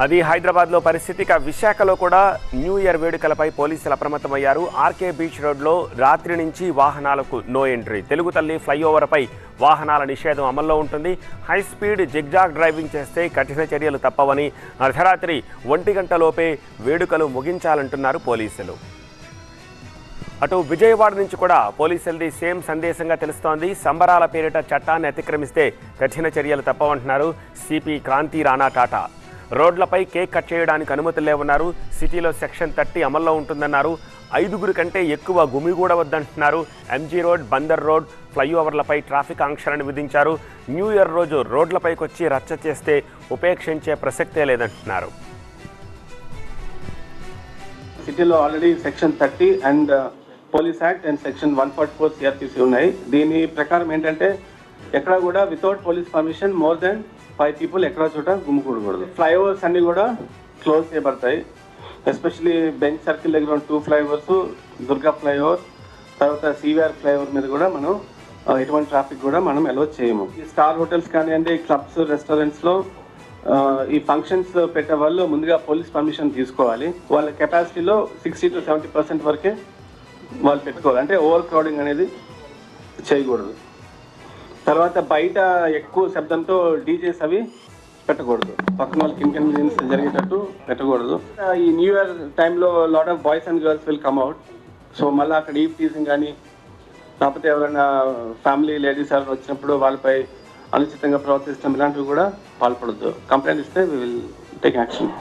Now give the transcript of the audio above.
అది హైదరాబాద్లో పరిస్థితి. ఇక విశాఖలో కూడా న్యూ ఇయర్ వేడుకలపై పోలీసులు అప్రమత్తమయ్యారు. ఆర్కే బీచ్ రోడ్లో రాత్రి నుంచి వాహనాలకు నో ఎంట్రీ తెలుగు తల్లి ఫ్లైఓవర్పై వాహనాల నిషేధం అమల్లో ఉంటుంది. హై స్పీడ్ జిగ్జాగ్ డ్రైవింగ్ చేస్తే కఠిన చర్యలు తప్పవని అర్ధరాత్రి ఒంటి గంటలోపే వేడుకలు ముగించాలంటున్నారు పోలీసులు. అటు విజయవాడ నుంచి కూడా పోలీసులది సేమ్ సందేశంగా తెలుస్తోంది. సంబరాల పేరిట చట్టాన్ని అతిక్రమిస్తే కఠిన చర్యలు తప్పవంటున్నారు. సిపి క్రాంతి రాణా టాటా. రోడ్లపై కేక్ కట్ చేయడానికి అనుమతులు లేవన్నారు. సిటీలో సెక్షన్ థర్టీ అమల్లో ఉంటుందన్నారు. ఐదుగురు కంటే ఎక్కువ గుమిగూడ వద్దంటున్నారు. ఎంజీ రోడ్ బందర్ రోడ్ ఫ్లైఓవర్లపై ట్రాఫిక్ ఆంక్షలను విధించారు. న్యూ ఇయర్ రోజు రోడ్లపైకి వచ్చి రచ్చ చేస్తే ఉపేక్షించే ప్రసక్తే లేదంటున్నారు. సిటీలో already section thirty and uh, police act and section one forty four CrPC ఉన్నాయి. దీని ప్రకారం ఏంటంటే ఎక్కడ కూడా without police permission more than five people ఎక్కడ చోట గుమ్ముకూడకూడదు. ఫ్లైఓవర్స్ అన్ని కూడా క్లోజ్ చేయబడతాయి. ఎస్పెషలీ బెంచ్ సర్కిల్ దగ్గర ఉన్న టూ ఫ్లైఓవర్స్ దుర్గా ఫ్లైఓవర్ తర్వాత సివిఆర్ ఫ్లైఓవర్ మీద కూడా మనం ఎటువంటి ట్రాఫిక్ కూడా మనం అలో చేయము. ఈ స్టార్ హోటల్స్ కానివ్వండి క్లబ్స్ రెస్టారెంట్స్లో ఈ ఫంక్షన్స్ పెట్టే వాళ్ళు ముందుగా పోలీస్ పర్మిషన్ తీసుకోవాలి. వాళ్ళ కెపాసిటీలో సిక్స్టీ టు సెవెంటీ పర్సెంట్ వరకే వాళ్ళు పెట్టుకోవాలి. అంటే ఓవర్ క్రౌడింగ్ అనేది చేయకూడదు. తర్వాత బయట ఎక్కువ శబ్దంతో డీజేస్ అవి పెట్టకూడదు. పక్కన వాళ్ళకి ఇన్కన్వీనియన్స్ జరిగేటట్టు పెట్టకూడదు. ఈ న్యూ ఇయర్ టైంలో lot of boys and girls will come out so మళ్ళీ అక్కడ ఈవ్ టీజింగ్ కానీ లేకపోతే ఎవరైనా ఫ్యామిలీ లేడీస్ ఎవరైనా వచ్చినప్పుడు వాళ్ళపై అనుచితంగా ప్రవర్తించడం ఇలాంటివి కూడా పాల్పడద్దు. కంప్లైంట్ ఇస్తే వి విల్ టేక్ యాక్షన్